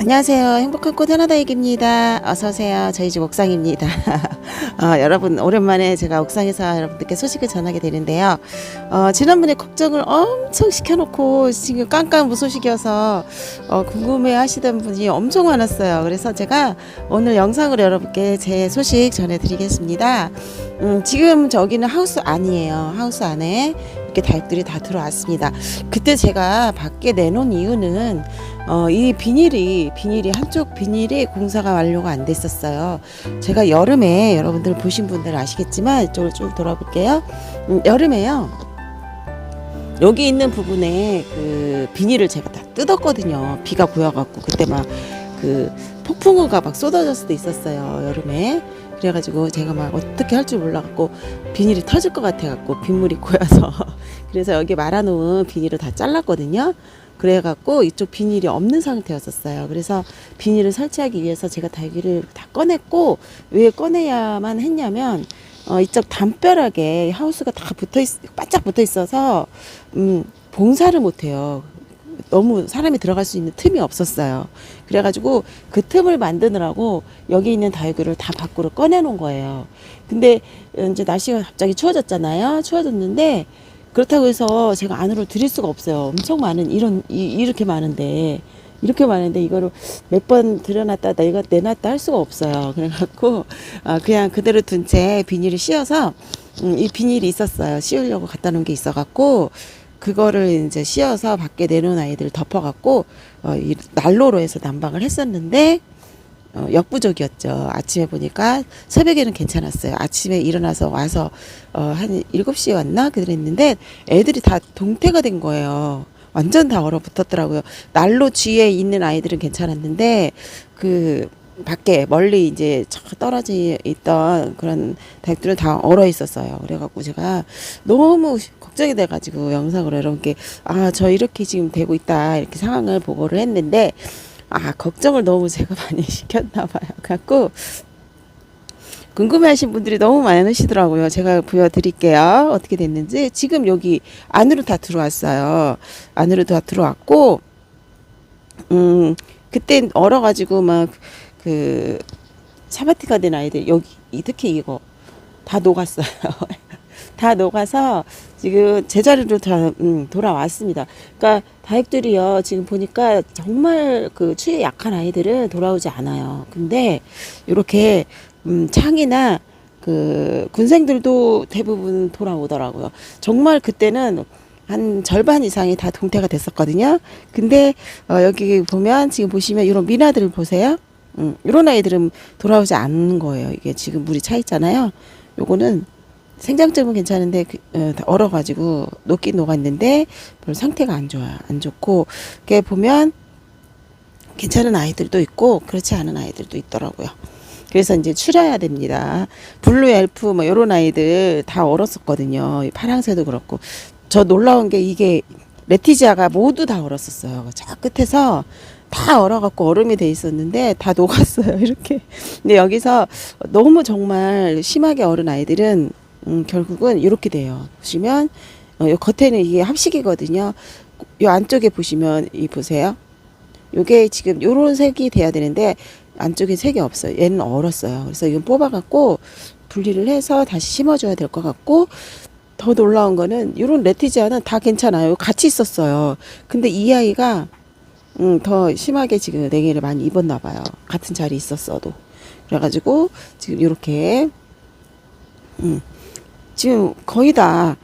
안녕하세요. 행복한 꽃 하나다익입니다. 어서오세요. 저희 집 옥상입니다. 어, 여러분, 오랜만에 제가 옥상에서 여러분들께 소식을 전하게 되는데요. 어, 지난번에 걱정을 엄청 시켜놓고 지금 깜깜 무소식이어서 어, 궁금해 하시던 분이 엄청 많았어요. 그래서 제가 오늘 영상으로 여러분께 제 소식 전해드리겠습니다. 음, 지금 저기는 하우스 안이에요. 하우스 안에 이렇게 닭들이 다 들어왔습니다. 그때 제가 밖에 내놓은 이유는 어, 이 비닐이 비닐이 한쪽 비닐이 공사가 완료가 안 됐었어요. 제가 여름에 여러분들 보신 분들 아시겠지만 이쪽을 쭉 돌아볼게요. 음, 여름에요. 여기 있는 부분에 그 비닐을 제가 다 뜯었거든요. 비가 고여갖고 그때 막 그 폭풍우가 막 쏟아졌을 때 있었어요. 여름에. 그래가지고 제가 막 어떻게 할 줄 몰라갖고 비닐이 터질 것 같아갖고 빗물이 고여서 그래서 여기 말아놓은 비닐을 다 잘랐거든요. 그래갖고 이쪽 비닐이 없는 상태였었어요. 그래서 비닐을 설치하기 위해서 제가 달기를 다 꺼냈고 왜 꺼내야만 했냐면 어, 이쪽 담벼락에 하우스가 다 붙어 있, 바짝 붙어 있어서 음, 봉사를 못해요. 너무 사람이 들어갈 수 있는 틈이 없었어요. 그래가지고 그 틈을 만드느라고 여기 있는 달구를 다 밖으로 꺼내놓은 거예요. 근데 이제 날씨가 갑자기 추워졌잖아요. 추워졌는데 그렇다고 해서 제가 안으로 들일 수가 없어요. 엄청 많은 이런 이, 이렇게 많은데 이렇게 많은데 이거를 몇 번 들여놨다 내가 내놨다 할 수가 없어요. 그래갖고 아, 그냥 그대로 둔 채 비닐을 씌워서 음, 이 비닐이 있었어요. 씌우려고 갖다 놓은 게 있어갖고 그거를 이제 씌워서 밖에 내놓은 아이들 덮어갖고 어, 이 난로로 해서 난방을 했었는데 어, 역부족이었죠. 아침에 보니까 새벽에는 괜찮았어요. 아침에 일어나서 와서 어, 한 7시에 왔나? 그랬는데 애들이 다 동태가 된 거예요. 완전 다 얼어붙었더라고요. 난로 뒤에 있는 아이들은 괜찮았는데 그 밖에 멀리 이제 저 떨어져 있던 그런 닭들은 다 얼어 있었어요. 그래갖고 제가 너무 걱정이 돼가지고 영상으로 여러분께 아저 이렇게 지금 되고 있다 이렇게 상황을 보고를 했는데 아 걱정을 너무 제가 많이 시켰나 봐요. 갖고 궁금해하신 분들이 너무 많으시더라고요. 제가 보여드릴게요. 어떻게 됐는지 지금 여기 안으로 다 들어왔어요. 안으로 다 들어왔고 음 그때 얼어가지고 막그 사바티가 된 아이들 여기 이- 특히 이거 다 녹았어요. 다 녹아서 지금 제자리로 다 음, 돌아왔습니다. 그러니까 다육들이요 지금 보니까 정말 그 추위에 약한 아이들은 돌아오지 않아요. 근데 이렇게 음, 창이나 그 군생들도 대부분 돌아오더라고요. 정말 그때는 한 절반 이상이 다 동태가 됐었거든요. 근데 어, 여기 보면 지금 보시면 이런 미나들을 보세요. 음, 이런 아이들은 돌아오지 않는 거예요. 이게 지금 물이 차 있잖아요. 요거는 생장점은 괜찮은데 그, 어, 다 얼어가지고 녹긴 녹았는데 별로 상태가 안 좋아요. 안 좋고 이게 보면 괜찮은 아이들도 있고 그렇지 않은 아이들도 있더라고요. 그래서 이제 추려야 됩니다. 블루 엘프 뭐 이런 아이들 다 얼었었거든요. 이 파랑새도 그렇고 저 놀라운 게 이게 레티지아가 모두 다 얼었었어요. 저 끝에서 다 얼어갖고 얼음이 돼 있었는데 다 녹았어요. 이렇게. 근데 여기서 너무 정말 심하게 얼은 아이들은 음, 결국은 이렇게 돼요. 보시면 어, 요 겉에는 이게 합식이거든요. 요 안쪽에 보시면 이 보세요. 요게 지금 요런 색이 돼야 되는데 안쪽에 색이 없어요. 얘는 얼었어요. 그래서 이건 뽑아갖고 분리를 해서 다시 심어줘야 될 것 같고 더 놀라운 거는 이런 레티지아는 다 괜찮아요. 같이 있었어요. 근데 이 아이가 음, 더 심하게 지금 냉해를 많이 입었나 봐요. 같은 자리에 있었어도. 그래가지고 지금 이렇게 음, 지금 거의 다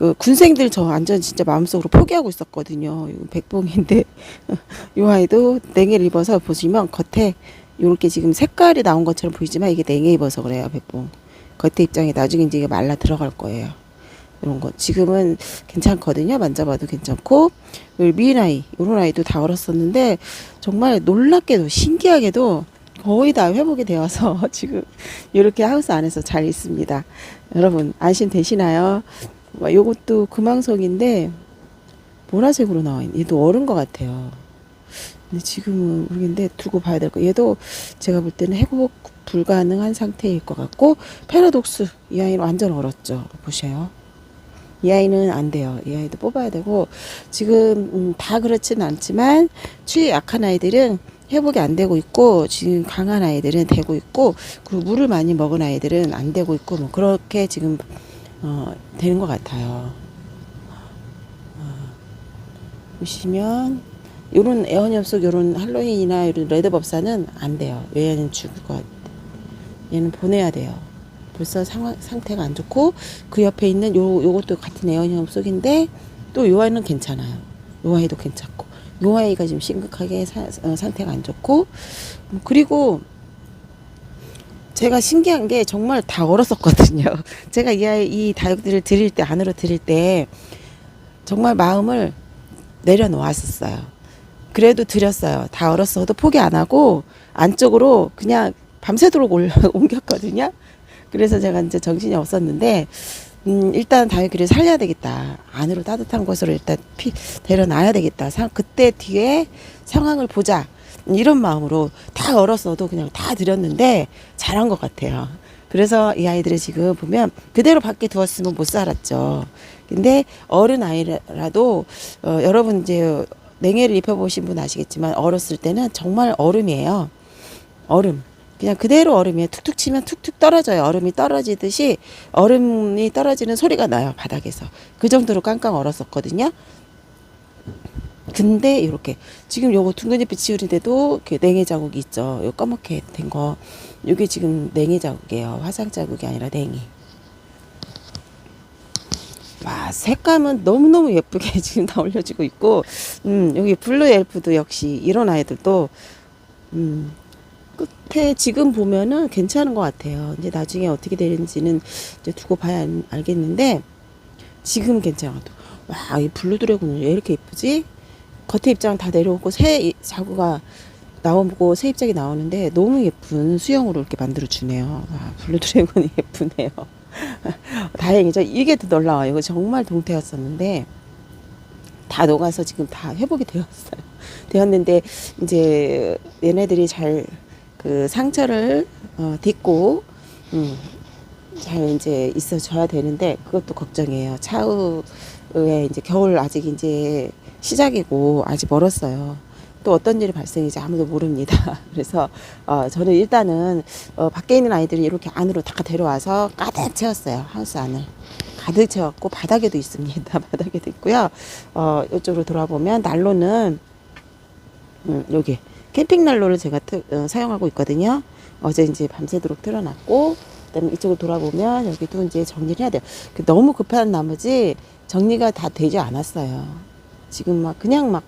그 군생들 저 완전 진짜 마음속으로 포기하고 있었거든요. 백봉인데 이 아이도 냉해를 입어서 보시면 겉에 이렇게 지금 색깔이 나온 것처럼 보이지만 이게 냉해 입어서 그래요 백봉. 겉에 입장에 나중에 이제 말라 들어갈 거예요. 이런 거 지금은 괜찮거든요. 만져봐도 괜찮고 미인 아이 이런 아이도 다 얼었었는데 정말 놀랍게도 신기하게도 거의 다 회복이 되어서 지금 이렇게 하우스 안에서 잘 있습니다. 여러분 안심 되시나요? 와, 요것도 금황석인데 보라색으로 나와 있는 얘도 얼은 것 같아요. 근데 지금은 모르겠는데 두고 봐야 될 거. 얘도 제가 볼 때는 회복 불가능한 상태일 것 같고 패러독스 이 아이는 완전 얼었죠. 보세요. 이 아이는 안 돼요. 이 아이도 뽑아야 되고 지금 음, 다 그렇지는 않지만 추위 약한 아이들은 회복이 안 되고 있고 지금 강한 아이들은 되고 있고 그리고 물을 많이 먹은 아이들은 안 되고 있고 뭐 그렇게 지금 어, 되는 것 같아요. 어, 보시면 요런 애완염 속 요런 할로윈이나 요런 레드법사는 안 돼요. 얘는 죽을 것 같아. 얘는 보내야 돼요. 벌써 상황, 상태가 안 좋고 그 옆에 있는 요 요것도 같은 애완염 속인데 또 요 아이는 괜찮아요. 요 아이도 괜찮고 요 아이가 지금 심각하게 사- 어, 상태가 안 좋고 음, 그리고 제가 신기한 게 정말 다 얼었었거든요. 제가 이 아이 이 다육들을 드릴 때 안으로 드릴 때 정말 마음을 내려놓았었어요. 그래도 드렸어요. 다 얼었어도 포기 안 하고 안쪽으로 그냥 밤새도록 올려 옮겼거든요. 그래서 제가 이제 정신이 없었는데 음, 일단 다육이를 살려야 되겠다. 안으로 따뜻한 곳으로 일단 피, 데려놔야 되겠다. 사, 그때 뒤에 상황을 보자. 이런 마음으로 다 얼었어도 그냥 다 드렸는데 잘한 것 같아요. 그래서 이 아이들을 지금 보면 그대로 밖에 두었으면 못 살았죠. 근데 어른 아이라도 어, 여러분 이제 냉해를 입혀보신 분 아시겠지만 얼었을 때는 정말 얼음이에요. 얼음. 그냥 그대로 얼음이에요. 툭툭 치면 툭툭 떨어져요. 얼음이 떨어지듯이 얼음이 떨어지는 소리가 나요. 바닥에서. 그 정도로 깡깡 얼었었거든요. 근데 이렇게 지금 요거 둥근잎이 치우는데도 이렇게 냉해 자국이 있죠. 요 검게 된 거. 요게 지금 냉해 자국이에요. 화상 자국이 아니라 냉해. 와, 색감은 너무너무 예쁘게 지금 다 올려지고 있고, 음, 여기 블루 엘프도 역시 이런 아이들도, 음, 끝에 지금 보면은 괜찮은 것 같아요. 이제 나중에 어떻게 되는지는 이제 두고 봐야 알- 알겠는데, 지금 괜찮아도. 와, 이 블루 드래곤은 왜 이렇게 예쁘지? 겉에 입장 다 내려오고 새 이- 자구가 나오고 새 입장이 나오는데 너무 예쁜 수영으로 이렇게 만들어 주네요. 와, 블루 드래곤이 예쁘네요. 다행이죠. 이게 더 놀라워요. 이거 정말 동태였었는데 다 녹아서 지금 다 회복이 되었어요. 되었는데 이제 얘네들이 잘 그 상처를 어, 딛고 음, 잘 이제 있어줘야 되는데 그것도 걱정이에요. 차후에 이제 겨울 아직 이제 시작이고 아직 멀었어요. 또 어떤 일이 발생할지 아무도 모릅니다. 그래서 어, 저는 일단은 어, 밖에 있는 아이들을 이렇게 안으로 다 데려와서 가득 채웠어요. 하우스 안을. 가득 채웠고 바닥에도 있습니다. 바닥에도 있고요. 어, 이쪽으로 돌아보면 난로는 음, 여기 캠핑 난로를 제가 틀- 어, 사용하고 있거든요. 어제 이제 밤새도록 틀어놨고 그다음에 이쪽을 돌아보면 여기도 이제 정리를 해야 돼요. 그 너무 급한 나머지 정리가 다 되지 않았어요. 지금 막 그냥 막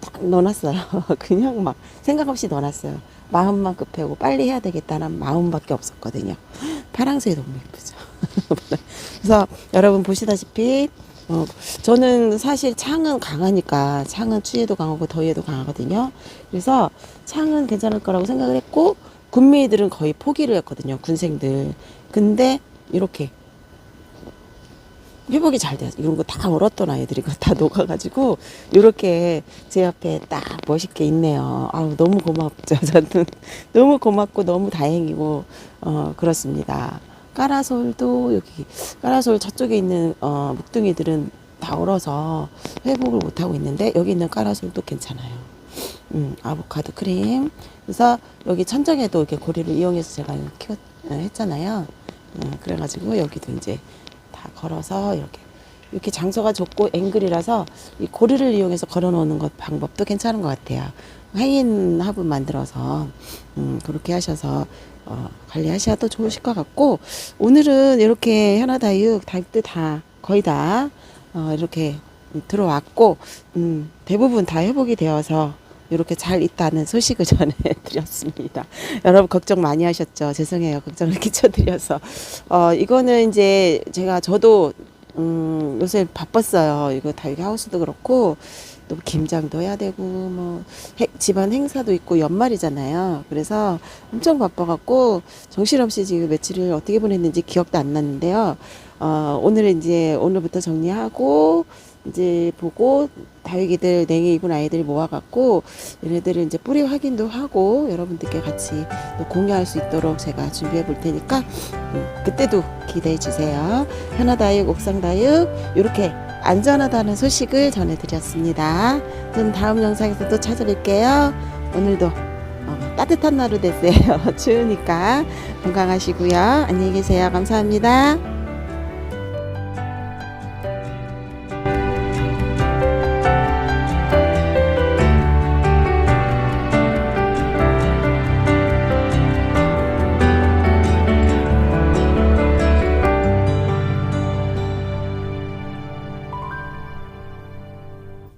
딱 넣어놨어요. 그냥 막 생각 없이 넣어놨어요. 마음만 급하고 빨리 해야 되겠다는 마음밖에 없었거든요. 파랑색이 너무 예쁘죠. 그래서 여러분 보시다시피 어, 저는 사실 창은 강하니까 창은 추위에도 강하고 더위에도 강하거든요. 그래서 창은 괜찮을 거라고 생각을 했고 군미들은 거의 포기를 했거든요. 군생들. 근데 이렇게 회복이 잘 돼서 이런 거 다 얼었던 아이들이 다 녹아가지고 이렇게 제 옆에 딱 멋있게 있네요. 아우 너무 고맙죠. 저는 너무 고맙고 너무 다행이고 어 그렇습니다. 까라솔도 여기 까라솔 저쪽에 있는 어 묵둥이들은 다 얼어서 회복을 못 하고 있는데 여기 있는 까라솔도 괜찮아요. 음 아보카도 크림. 그래서 여기 천정에도 이렇게 고리를 이용해서 제가 키웠 어, 했잖아요. 음, 그래가지고 여기도 이제 다 걸어서 이렇게 이렇게 장소가 좁고 앵글이라서 이 고리를 이용해서 걸어 놓는 것 방법도 괜찮은 것 같아요. 행인 화분 만들어서 음, 그렇게 하셔서 어, 관리하셔도 좋으실 것 같고 오늘은 이렇게 현아다육 다육들 다 거의 다 어, 이렇게 들어왔고 음, 대부분 다 회복이 되어서 이렇게 잘 있다는 소식을 전해드렸습니다. 여러분 걱정 많이 하셨죠? 죄송해요. 걱정을 끼쳐드려서. 어, 이거는 이제 제가 저도 음, 요새 바빴어요. 이거 다육이 하우스도 그렇고 또 김장도 해야 되고 뭐 해- 집안 행사도 있고 연말이잖아요. 그래서 엄청 바빠갖고 정신없이 지금 며칠을 어떻게 보냈는지 기억도 안 났는데요. 어, 오늘은 이제 오늘부터 정리하고 이제 보고 다육이들 냉해 입은 아이들 모아갖고 얘네들을 이제 뿌리 확인도 하고 여러분들께 같이 또 공유할 수 있도록 제가 준비해 볼 테니까 음, 그때도 기대해 주세요. 하나 다육, 옥상 다육 이렇게 안전하다는 소식을 전해드렸습니다. 저는 다음 영상에서 또 찾아뵐게요. 오늘도 어, 따뜻한 하루 되세요. 추우니까 건강하시고요. 안녕히 계세요. 감사합니다.